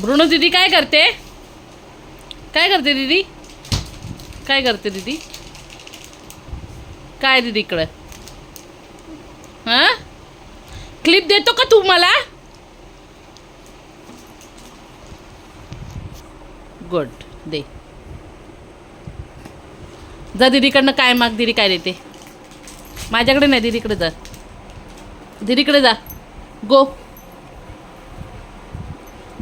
Bruno दीदी काय करते? काय करते दीदी? काय करते दीदी? काय दीदी इकडं? हां? क्लिप देतो का तू मला? गुड दे. जा दीदीकडनं काय माग दीदी काय देते? माझ्याकडे नाही दीदीकडे जा. दीदीकडे जा. गो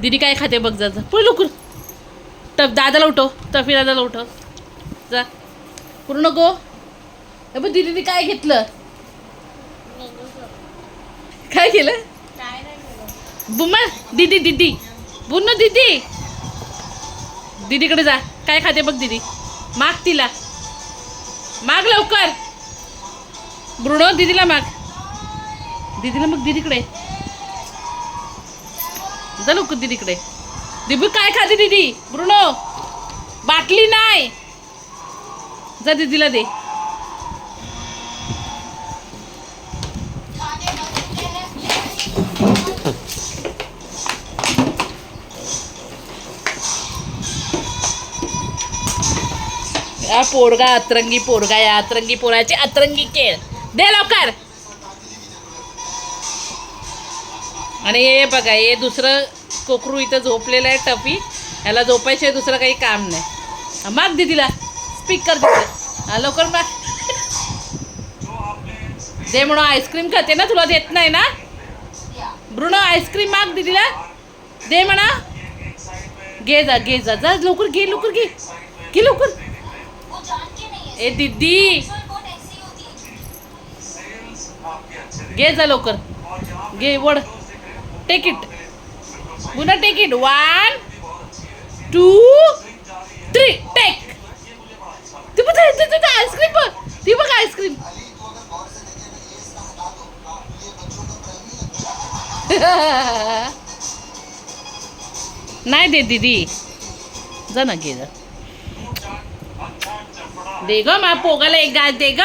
दीदी काय खाते बघ जा जा. पुढे लवकर. तप दादाला उठव तफी दादाला उठव. जा. पूर्ण गो हे दिदीने दीदीने काय घेतलं? काय केलं? बुमा दीदी दीदी. बुन दीदी. दिदीकडे जा. काय खाते बघ दीदी. माग तिला. माग लवकर. ब्रुणो दीदीला माग. दीदीला मग दिदीकडे. जा लवकर दीदीकडे दिबू काय खाते दीदी? ब्रुनो बाटली नाही. जा दीदीला दे. या पोरगा अतरंगी पोरगा या अतरंगी पोराचे अतरंगी केळ दे लवकर. आणि हे बघा हे दुसरं कोकरू इथं झोपलेलं आहे टपी ह्याला झोपायचे दुसरं काही काम नाही. माग दीदीला स्पीक स्पीकर दीदी लवकर माग. दे म्हणून आईस्क्रीम खाते ना तुला देत नाही ना? ब्रुनो आईस्क्रीम माग दीदीला दे म्हणा. घे जा घे जा. जा लवकर घे लवकर घे. घे लवकर. ए दीदी घे जा लवकर. घे वड टेक इट पुन्हा take it one two three take ती बघ आईस्क्रीम बघ ती बघ आईस्क्रीम नाही दे दीदी जा ना गेलं दे ग मा पोगाला एक गाज दे ग